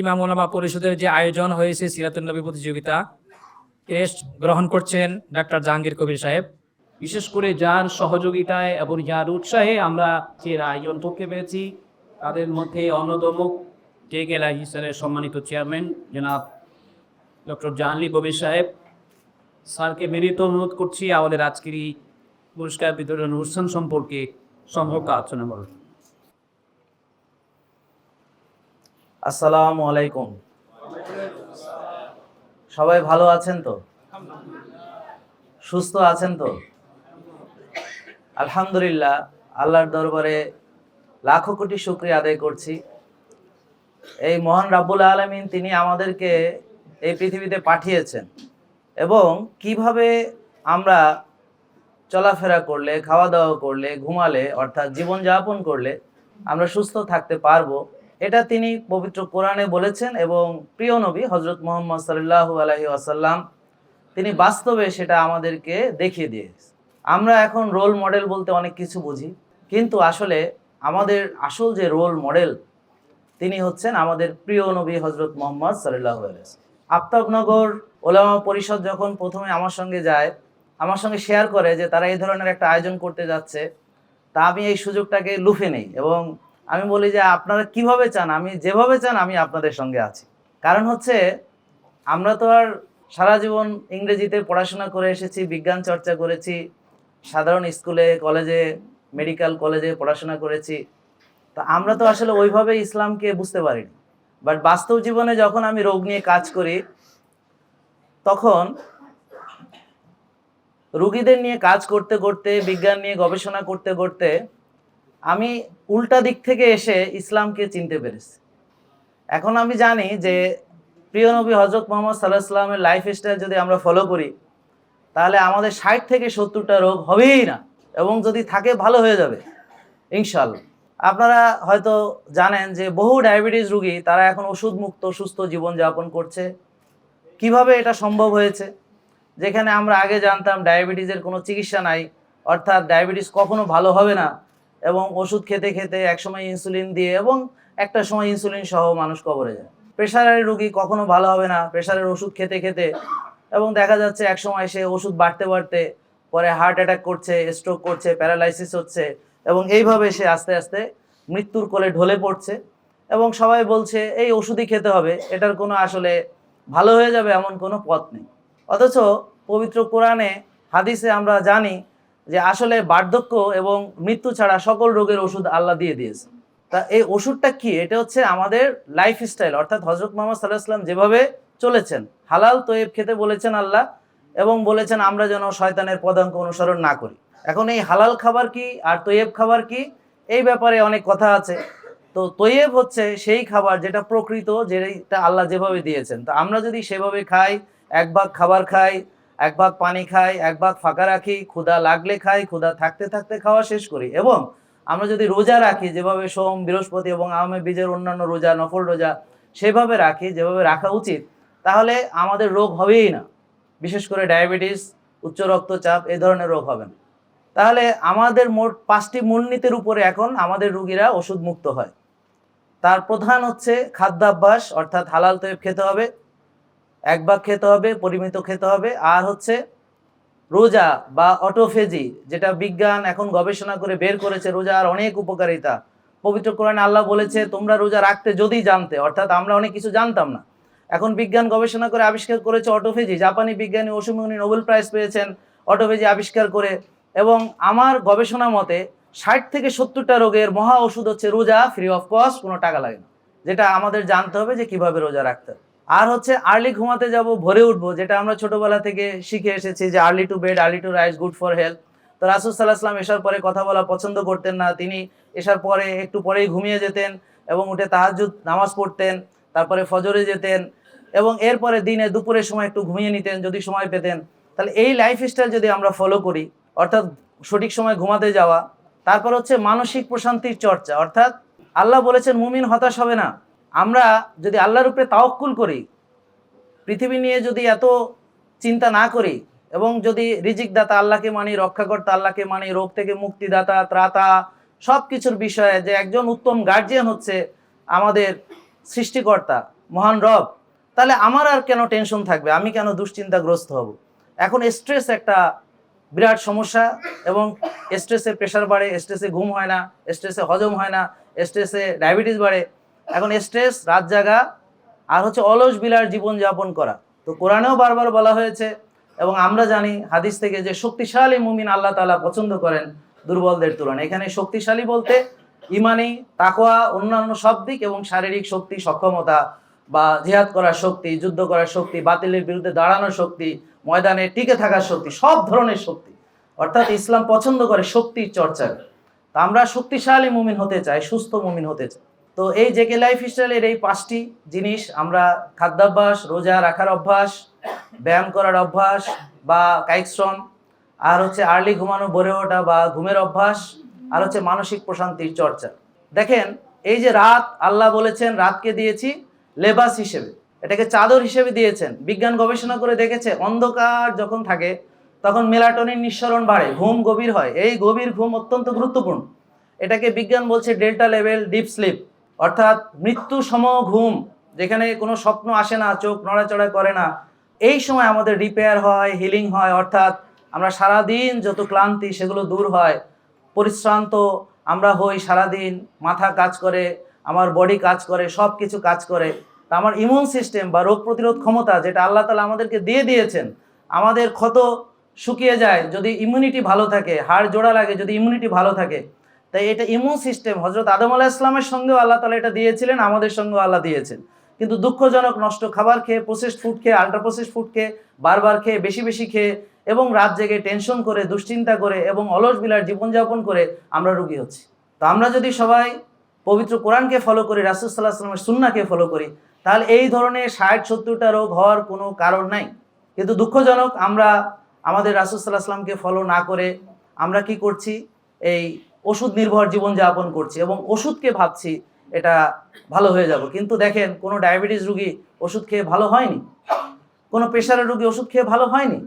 ইমাম ওলামা পরিষদের যে আয়োজন হয়েছে সিরাতুল নবী প্রতিযোগিতা, টেস্ট গ্রহণ করছেন ডাক্তার জাহাঙ্গীর কবির সাহেব। বিশেষ করে যার সহযোগিতায় এবং যার উৎসাহে আমরা যে আয়োজন করতে পেরেছি তাদের মধ্যে অন্যতম টেক এল হিসেবে সম্মানিত চেয়ারম্যান, জনাব ডক্টর জাহানলি কবির সাহেব। স্যারকে মেরিত অনুরোধ করছি, আমাদের আজকের এই পুরস্কার বিতরণ অনুষ্ঠান সম্পর্কে সম্পর্ক আলোচনা করুন। আসসালামু আলাইকুম। সবাই ভালো আছেন তো? সুস্থ আছেন তো? আলহামদুলিল্লাহ, আল্লাহর দরবারে লাখো কোটি শুক্রিয়া আদায় করছি। এই মহান রাব্বুল আলমিন তিনি আমাদেরকে এই পৃথিবীতে পাঠিয়েছেন এবং কীভাবে আমরা চলাফেরা করলে, খাওয়া দাওয়া করলে, ঘুমালে, অর্থাৎ জীবনযাপন করলে আমরা সুস্থ থাকতে পারব এটা তিনি পবিত্র কোরআনে বলেছেন এবং প্রিয় নবী হজরত মোহাম্মদ সাল্লাহ আলহি আসাল্লাম তিনি বাস্তবে সেটা আমাদেরকে দেখিয়ে দিয়েছে। আমরা এখন রোল মডেল বলতে অনেক কিছু বুঝি, কিন্তু আসলে আমাদের আসল যে রোল মডেল তিনি হচ্ছেন আমাদের প্রিয় নবী হজরত মোহাম্মদ সাল্লাহ আফতাবনগর ওলামা পরিষদ যখন প্রথমে আমার সঙ্গে যায়, আমার সঙ্গে শেয়ার করে যে তারা এই ধরনের একটা আয়োজন করতে যাচ্ছে, তা আমি এই সুযোগটাকে লুফে নেই এবং আমি বলি যে আপনারা কীভাবে চান, আমি যেভাবে চান, আমি আপনাদের সঙ্গে আছি। কারণ হচ্ছে, আমরা তো আর সারা জীবন ইংরেজিতে পড়াশোনা করে এসেছি, বিজ্ঞান চর্চা করেছি, সাধারণ স্কুলে, কলেজে, মেডিকেল কলেজে পড়াশোনা করেছি। তা আমরা তো আসলে ওইভাবে ইসলামকে বুঝতে পারিনি। বাট বাস্তব জীবনে যখন আমি রোগ নিয়ে কাজ করি, তখন রুগীদের নিয়ে কাজ করতে করতে, বিজ্ঞান নিয়ে গবেষণা করতে করতে আমি উল্টা দিক থেকে এসে ইসলামকে চিনতে পেরেছি। এখন আমি জানি যে প্রিয় নবী হজরত মোহাম্মদ সাল্লাহ সাল্লামের লাইফ স্টাইল যদি আমরা ফলো করি, তাহলে আমাদের ষাট থেকে সত্তরটা রোগ হবেই না এবং যদি থাকে ভালো হয়ে যাবে ইনশাল্লাহ আপনারা হয়তো জানেন যে বহু ডায়াবেটিস রুগী, তারা এখন ওষুধ মুক্ত সুস্থ জীবনযাপন করছে। কীভাবে এটা সম্ভব হয়েছে? যেখানে আমরা আগে জানতাম ডায়াবেটিসের কোনো চিকিৎসা নাই, অর্থাৎ ডায়াবেটিস কখনো ভালো হবে না। এবং ওষুধ খেতে খেতে একসময় ইনসুলিন দিয়ে এবং একটা সময় ইনসুলিন সহ মানুষ কবরে যায়। প্রেশারের রুগী কখনো ভালো হবে না প্রেশারের ওষুধ খেতে খেতে এবং দেখা যাচ্ছে একসময় সে ওষুধ বাড়তে বাড়তে পরে হার্ট অ্যাটাক করছে স্ট্রোক করছে প্যারালাইসিস হচ্ছে এবং এইভাবে সে আস্তে আস্তে মৃত্যুর কোলে ঢলে পড়ছে এবং সবাই বলছে, এই ওষুধই খেতে হবে, এটার কোনো আসলে ভালো হয়ে যাবে এমন কোনো পথ নেই। অথচ পবিত্র কোরআনে, হাদিসে আমরা জানি যে আসলে বার্ধক্য এবং মৃত্যু ছাড়া সকল রোগের ওষুধ আল্লাহ দিয়ে দিয়েছে। তা এই ওষুধটা কি? এটা হচ্ছে আমাদের লাইফ স্টাইল অর্থাৎ হজরত মোহাম্মদ সাল্লাহ সাল্লাম যেভাবে চলেছেন, হালাল তোয়েব খেতে বলেছেন আল্লাহ এবং বলেছেন আমরা যেন শয়তানের পদাঙ্ক অনুসরণ না করি। এখন এই হালাল খাবার কি আর তৈয়েব খাবার কি? এই ব্যাপারে অনেক কথা আছে। তো তৈয়েব হচ্ছে সেই খাবার যেটা প্রকৃত, যেটা আল্লাহ যেভাবে দিয়েছেন। তো আমরা যদি সেভাবে খাই, এক ভাগ খাবার খাই এক ভাগ পানি খাই, এক ভাগ ফাঁকা রাখি, ক্ষুধা লাগলে খাই, ক্ষুধা থাকতে থাকতে খাওয়া শেষ করি। এবং আমরা যদি রোজা রাখি, যেভাবে সোম, বৃহস্পতি এবং আহমে বীজের অন্যান্য রোজা, নফল রোজা সেভাবে রাখি, যেভাবে রাখা উচিত, তাহলে আমাদের রোগ হবেই না। বিশেষ করে ডায়াবেটিস, উচ্চ রক্তচাপ, এ ধরনের রোগ হবে না। তাহলে আমাদের মোট পাঁচটি মূলনীতির উপরে এখন আমাদের রুগীরা ওষুধ মুক্ত হয়। তার প্রধান হচ্ছে খাদ্যাভ্যাস, অর্থাৎ হালাল তৈব খেতে হবে। এক ভাগ খেতে হবে, পরিমিত খেতে হবে। আর হচ্ছে রোজা বা অটোফেজি, যেটা বিজ্ঞান এখন গবেষণা করে বের করেছে রোজার অনেক উপকারিতা। পবিত্র কোরআনে আল্লাহ বলেছে, তোমরা রোজা রাখতে যদি জানতে অর্থাৎ আমরা অনেক কিছু জানতাম না। এখন বিজ্ঞান গবেষণা করে আবিষ্কার করেছে অটোফেজি। জাপানি বিজ্ঞানী ওসুমনি নোবেল প্রাইজ পেয়েছেন অটোফেজি আবিষ্কার করে। এবং আমার গবেষণা মতে, ষাট থেকে সত্তরটা রোগের মহা ওষুধ হচ্ছে রোজা ফ্রি অফ কস্ট কোনো টাকা লাগে না। যেটা আমাদের জানতে হবে যে কীভাবে রোজা রাখতে হবে আর হচ্ছে আর্লি ঘুমাতে যাব, ভরে উঠবো, যেটা আমরা ছোটবেলা থেকে শিখে এসেছি যে early to bed early to rise good for health তো রাসুল সাল্লাহ আসলাম এসার পরে কথা বলা পছন্দ করতেন না। তিনি এসার পরে একটু পরেই ঘুমিয়ে যেতেন এবং উঠে তাহাজুদ নামাজ পড়তেন, তারপরে ফজরে যেতেন এবং এরপরে দিনে দুপুরের সময় একটু ঘুমিয়ে নিতেন যদি সময় পেতেন। তাহলে এই লাইফ স্টাইল যদি আমরা ফলো করি, অর্থাৎ সঠিক সময় ঘুমাতে যাওয়া, তারপর হচ্ছে মানসিক প্রশান্তির চর্চা, অর্থাৎ আল্লাহ বলেছেন, মুমিন হতাশ হবে না। আমরা যদি আল্লাহর উপরে তাওক্কুল করি, পৃথিবী নিয়ে যদি এত চিন্তা না করি এবং যদি রিজিক দাতা আল্লাহকে মানি, রক্ষাকর্তা আল্লাহকে মানি, রোগ থেকে মুক্তিদাতা, ত্রাতা সব কিছুর বিষয়ে যে একজন উত্তম গার্জিয়ান হচ্ছে আমাদের সৃষ্টিকর্তা, মহান রব, তাহলে আমার আর কেন টেনশন থাকবে? আমি কেন দুশ্চিন্তাগ্রস্ত হব? এখন স্ট্রেস একটা বিরাট সমস্যা এবং স্ট্রেসে প্রেশার বাড়ে স্ট্রেসে ঘুম হয় না স্ট্রেসে হজম হয় না স্ট্রেসে ডায়াবেটিস বাড়ে। এখন স্ট্রেস রাত জাগা, আর হচ্ছে অলস বিলার জীবনযাপন করা। তো কোরআনেও বারবার বলা হয়েছে এবং আমরা জানি হাদিস থেকে যে শক্তিশালী মুমিন আল্লাহ তাআলা পছন্দ করেন দুর্বলদের তুলনায়। এখানে শক্তিশালী বলতে ইমানি তাকোয়া অন্যান্য সব দিক এবং শারীরিক শক্তি, সক্ষমতা বা জিহাদ করার শক্তি, যুদ্ধ করার শক্তি, বাতিলের বিরুদ্ধে দাঁড়ানোর শক্তি, ময়দানে টিকে থাকার শক্তি, সব ধরনের শক্তি। অর্থাৎ ইসলাম পছন্দ করে শক্তির চর্চা তা আমরা শক্তিশালী মুমিন হতে চাই, সুস্থ মুমিন হতে চাই। তো এই জেকে লাইফ স্টাইলের এই পাঁচটি জিনিস আমরা খাদ্যাভ্যাস, রোজা রাখার অভ্যাস, ব্যায়াম করার অভ্যাস বা কায়িক শ্রম, আর হচ্ছে আর্লি ঘুমানো, ভরে ওঠা বা ঘুমের অভ্যাস, আর হচ্ছে মানসিক প্রশান্তির চর্চা। দেখেন, এই যে রাত, আল্লাহ বলেছেন, রাতকে দিয়েছি লেবাস হিসেবে। এটাকে চাদর হিসেবে দিয়েছেন। বিজ্ঞান গবেষণা করে দেখেছে, অন্ধকার যখন থাকে, তখন মেলাটোনিন নিঃসরণ বাড়ে, ঘুম গভীর হয়। এই গভীর ঘুম অত্যন্ত গুরুত্বপূর্ণ। এটাকে বিজ্ঞান বলছে ডেল্টা লেভেল ডিপ স্লিপ অর্থাৎ মৃত্যু সম ঘুম, যেখানে কোনো স্বপ্ন আসে না, চোখ নড়াচড়া করে না, এই সময় আমাদের রিপেয়ার হয় হিলিং হয়, অর্থাৎ আমরা সারাদিন যত ক্লান্তি সেগুলো দূর হয়, পরিশ্রান্ত আমরা হই সারাদিন, মাথা কাজ করে, আমার বডি কাজ করে সব কিছু কাজ করে, তা আমার ইমিউন সিস্টেম বা রোগ প্রতিরোধ ক্ষমতা যেটা আল্লাহ তালা আমাদেরকে দিয়ে দিয়েছেন, আমাদের ক্ষত শুকিয়ে যায় যদি ইমিউনিটি ভালো থাকে, হাড় জোড়া লাগে যদি ইমিউনিটি ভালো থাকে তাই এটা ইমিউন সিস্টেম হজরত আদম আলাহ ইসলামের সঙ্গেও আল্লাহ তালা এটা দিয়েছিলেন, আমাদের সঙ্গেও আল্লাহ দিয়েছেন। কিন্তু দুঃখজনক নষ্ট খাবার খেয়ে প্রসেসড ফুড খেয়ে আল্ট্রা প্রসেসড ফুড খেয়ে, বারবার খেয়ে, বেশি বেশি খেয়ে এবং রাত জেগে টেনশন করে, দুশ্চিন্তা করে এবং অলস বিলার জীবনযাপন করে আমরা রুগী হচ্ছি। তো আমরা যদি সবাই পবিত্র কোরআনকে ফলো করি, রাসুল সাল্লাহ আসলামের সুন্নাকে ফলো করি, তাহলে এই ধরনের ষাট সত্তরটা রোগ হওয়ার কোনো কারণ নাই। কিন্তু দুঃখজনক আমরা আমাদের রাসুল সাল্লাহ আসলামকে ফলো না করে আমরা কি করছি? এই ওষুধ নির্ভর জীবনযাপন করছি এবং ওষুধকে ভাবছি এটা ভালো হয়ে যাব। কিন্তু দেখেন, কোনো ডায়াবেটিস রুগী ওষুধ খেয়ে ভালো হয়নি, কোনো প্রেশারের রুগী ওষুধ খেয়ে ভালো হয়নি,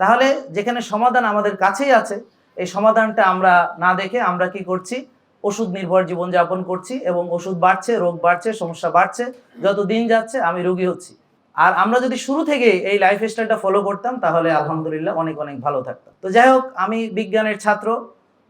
তাহলে যেখানে সমাধান আমাদের কাছেই আছে, এই সমাধানটা আমরা না দেখে আমরা কি করছি? ওষুধ নির্ভর জীবনযাপন করছি এবং ওষুধ বাড়ছে, রোগ বাড়ছে, সমস্যা বাড়ছে, যত দিন যাচ্ছে আমি রোগী হচ্ছি। আর আমরা যদি শুরু থেকে এই লাইফ স্টাইলটা ফলো করতাম, তাহলে আলহামদুলিল্লাহ অনেক অনেক ভালো থাকতাম। তো যাই হোক, আমি বিজ্ঞানের ছাত্র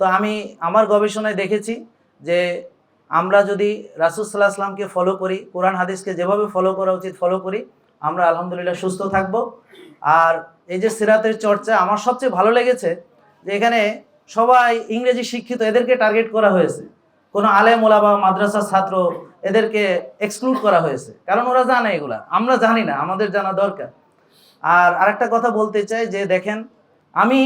তো আমি আমার গবেষণায় দেখেছি যে আমরা যদি রাসুল সাল্লাহ আসলামকে ফলো করি, কোরআন হাদিসকে যেভাবে ফলো করা উচিত ফলো করি, আমরা আলহামদুলিল্লাহ সুস্থ থাকব। আর এই যে সিরাতের চর্চা, আমার সবচেয়ে ভালো লেগেছে যে এখানে সবাই ইংরেজি শিক্ষিত, এদেরকে টার্গেট করা হয়েছে। কোনো আলেম ওলাবা মাদ্রাসার ছাত্র, এদেরকে এক্সক্লুড করা হয়েছে। কারণ ওরা জানে এগুলা, আমরা জানি না, আমাদের জানা দরকার। আর আরেকটা কথা বলতে চাই যে দেখেন, আমি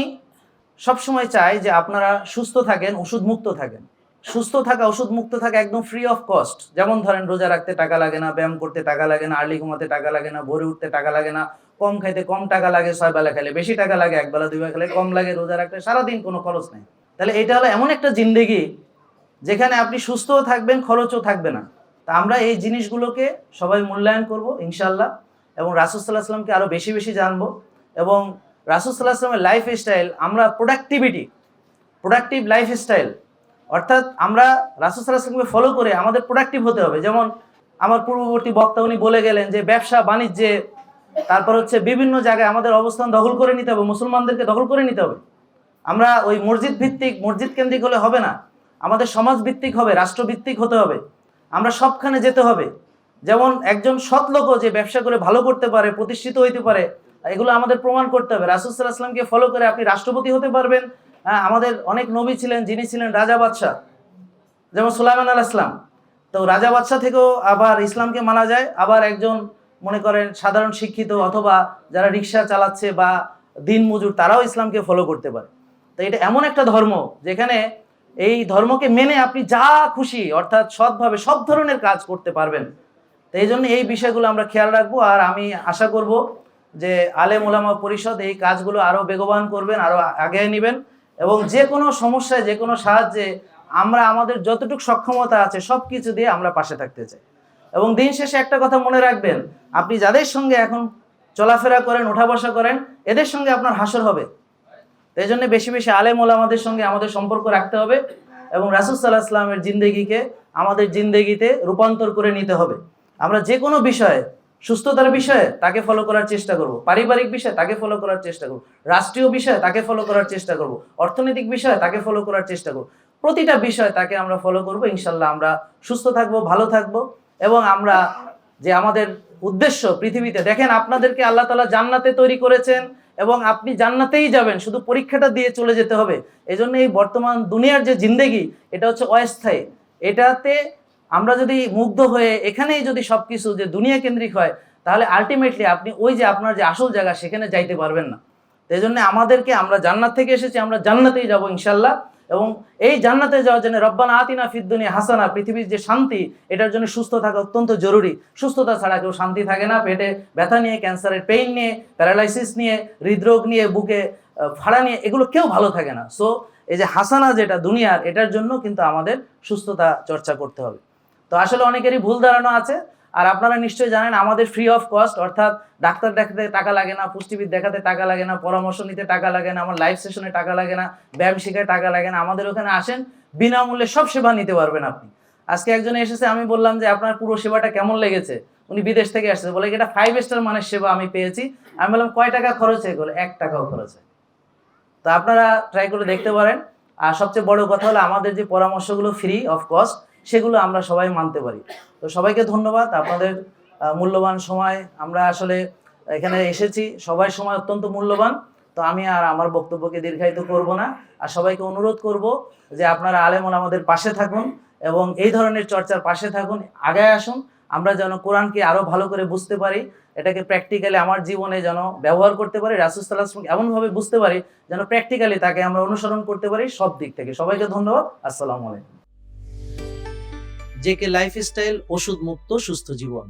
সবসময় চাই যে আপনারা সুস্থ থাকেন ওষুধ মুক্ত থাকেন। সুস্থ থাকা ওষুধ মুক্ত থাকা একদম ফ্রি অফ কস্ট যেমন ধরেন, রোজা রাখতে টাকা লাগে না, ব্যায়াম করতে টাকা লাগে না আর্লি ঘুমাতে টাকা লাগে না, ভোরে উঠতে টাকা লাগে না, কম খাইতে কম টাকা লাগে, ছয় বেলা খেলে বেশি টাকা লাগে, এক বেলা দুই বেলা খেলে কম লাগে, রোজা রাখতে সারাদিন কোনো খরচ নেই। তাহলে এটা হলো এমন একটা জিন্দেগি যেখানে আপনি সুস্থও থাকবেন, খরচও থাকবে না। তা আমরা এই জিনিসগুলোকে সবাই মূল্যায়ন করব ইনশাল্লাহ এবং রাসুসাল্লাহ আসলামকে আরও বেশি বেশি জানব। এবং রাসুসাল্লাহ আসলামের লাইফ স্টাইল আমরা প্রোডাক্টিভিটি প্রোডাক্টিভ লাইফ স্টাইল অর্থাৎ আমরা রাসুসাল্লাহ আসলামকে ফলো করে আমাদের প্রোডাক্টিভ হতে হবে। যেমন আমার পূর্ববর্তী বক্তা উনি বলে গেলেন যে, ব্যবসা বাণিজ্যে তারপর হচ্ছে বিভিন্ন জায়গায় আমাদের অবস্থান দখল করে নিতে হবে, মুসলমানদেরকে দখল করে নিতে হবে। আমরা ওই মসজিদ ভিত্তিক, মসজিদ কেন্দ্রিক হলে হবে না, আমাদের সমাজ ভিত্তিক হবে রাষ্ট্রভিত্তিক হতে হবে, আমরা সবখানে যেতে হবে। যেমন একজন সৎ লোকও যে ব্যবসা করে ভালো করতে পারে, প্রতিষ্ঠিত হইতে পারে এগুলো আমাদের প্রমাণ করতে হবে। রাসুসাল্লাহ আসলামকে ফলো করে আপনি রাষ্ট্রপতি হতে পারবেন। হ্যাঁ আমাদের অনেক নবী ছিলেন, যিনি ছিলেন রাজা বাদশাহ, যেমন সুলাইমান আল ইসলাম তো রাজা বাদশাহ থেকেও আবার ইসলামকে মানা যায়। আবার একজন মনে করেন সাধারণ শিক্ষিত অথবা যারা রিক্সা চালাচ্ছে বা দিন মজুর, তারাও ইসলামকে ফলো করতে পারে। তো এটা এমন একটা ধর্ম যেখানে এই ধর্মকে মেনে আপনি যা খুশি, অর্থাৎ সৎভাবে সব ধরনের কাজ করতে পারবেন। তো এই জন্য এই বিষয়গুলো আমরা খেয়াল রাখব। আর আমি আশা করব যে আলেম ওলামা পরিষদ এই কাজগুলো আরও বেগবান করবেন আরও আগে নেবেন এবং যে কোনো সমস্যায়, যে কোনো সাহায্যে আমরা আমাদের যতটুকু সক্ষমতা আছে সব কিছু দিয়ে আমরা পাশে থাকতে চাই। এবং দিন শেষে একটা কথা মনে রাখবেন, আপনি যাদের সঙ্গে এখন চলাফেরা করেন ওঠা বসা করেন, এদের সঙ্গে আপনার হাসর হবে। এই জন্য বেশি বেশি আলেম ওলামাদের সঙ্গে আমাদের সম্পর্ক রাখতে হবে এবং রাসুল সাল্লাহ ইসলামের জিন্দেগিকে আমাদের জিন্দেগিতে রূপান্তর করে নিতে হবে। আমরা যে কোনো বিষয়ে সুস্থতার বিষয়ে তাকে ফলো করার চেষ্টা করব। পারিবারিক বিষয়ে তাকে ফলো করার চেষ্টা করব। রাষ্ট্রীয় বিষয়ে তাকে ফলো করার চেষ্টা করব। অর্থনৈতিক বিষয়ে তাকে ফলো করার চেষ্টা করব। প্রতিটা বিষয় তাকে আমরা ফলো করব, ইনশাল্লাহ আমরা সুস্থ থাকব, ভালো থাকব এবং আমরা যে আমাদের উদ্দেশ্য পৃথিবীতে, দেখেন আপনাদেরকে আল্লাহ তালা জান্নাতে তৈরি করেছেন এবং আপনি জান্নাতেই যাবেন, শুধু পরীক্ষাটা দিয়ে চলে যেতে হবে। এই জন্য এই বর্তমান দুনিয়ার যে জিন্দেগি, এটা হচ্ছে অস্থায়ী। এটাতে আমরা যদি মুগ্ধ হয়ে এখানেই যদি সব কিছু যে দুনিয়া কেন্দ্রিক হয়, তাহলে আলটিমেটলি আপনি ওই যে আপনার যে আসল জায়গা, সেখানে যাইতে পারবেন না। এই জন্য আমাদেরকে আমরা জান্নাত থেকে এসেছি, আমরা জান্নাতেই যাব ইনশাল্লাহ এবং এই জান্নাতে যাওয়ার জন্য রব্বানা আতিনা ফিদ্দুনিয়া হাসানা, পৃথিবীর যে শান্তি, এটার জন্য সুস্থ থাকা অত্যন্ত জরুরি। সুস্থতা ছাড়া কেউ শান্তি থাকে না। পেটে ব্যথা নিয়ে, ক্যান্সারের পেইন নিয়ে প্যারালাইসিস নিয়ে, হৃদরোগ নিয়ে, বুকে ফাড়া নিয়ে, এগুলো কেউ ভালো থাকে না। সো এই যে হাসানা যেটা দুনিয়ার, এটার জন্য কিন্তু আমাদের সুস্থতা চর্চা করতে হবে। তো আসলে অনেকেরই ভুল ধারণা আছে, আর আপনারা নিশ্চয়ই জানেন আমাদের ফ্রি অফ কস্ট অর্থাৎ ডাক্তার দেখাতে টাকা লাগে না, পুষ্টিবিদ দেখাতে টাকা লাগে না, পরামর্শ নিতে টাকা লাগে না, আমার লাইভ সেশনে টাকা লাগে না, ব্যায়াম শেখায় টাকা লাগে না, আমাদের ওখানে আসেন, বিনামূল্যে সব সেবা নিতে পারবেন আপনি। আজকে একজনে এসেছে, আমি বললাম যে আপনার পুরো সেবাটা কেমন লেগেছে? উনি বিদেশ থেকে আসছে, বলে এটা ফাইভ স্টার মানের সেবা আমি পেয়েছি। আমি বললাম, কয় টাকা খরচ হয়ে গেলো এক টাকাও খরচ হয় তো আপনারা ট্রাই করে দেখতে পারেন। আর সবচেয়ে বড় কথা হলো, আমাদের যে পরামর্শগুলো ফ্রি অফ কস্ট সেগুলো আমরা সবাই মানতে পারি। তো সবাইকে ধন্যবাদ, আপনাদের মূল্যবান সময়। আমরা আসলে এখানে এসেছি, সবাই সময় অত্যন্ত মূল্যবান। তো আমি আর আমার বক্তব্যকে দীর্ঘায়িত করব না। আর সবাইকে অনুরোধ করব যে আপনারা আলেমন আমাদের পাশে থাকুন এবং এই ধরনের চর্চার পাশে থাকুন, আগায় আসুন। আমরা যেন কোরআনকে আরও ভালো করে বুঝতে পারি, এটাকে প্র্যাকটিক্যালি আমার জীবনে যেন ব্যবহার করতে পারি রাসুসাল্লাহ এমনভাবে বুঝতে পারি যেন প্র্যাকটিক্যালি তাকে আমরা অনুসরণ করতে পারি সব দিক থেকে। সবাইকে ধন্যবাদ, আসসালামু আলাইকুম। জেকে লাইফস্টাইল ওষুধ মুক্ত সুস্থ জীবন।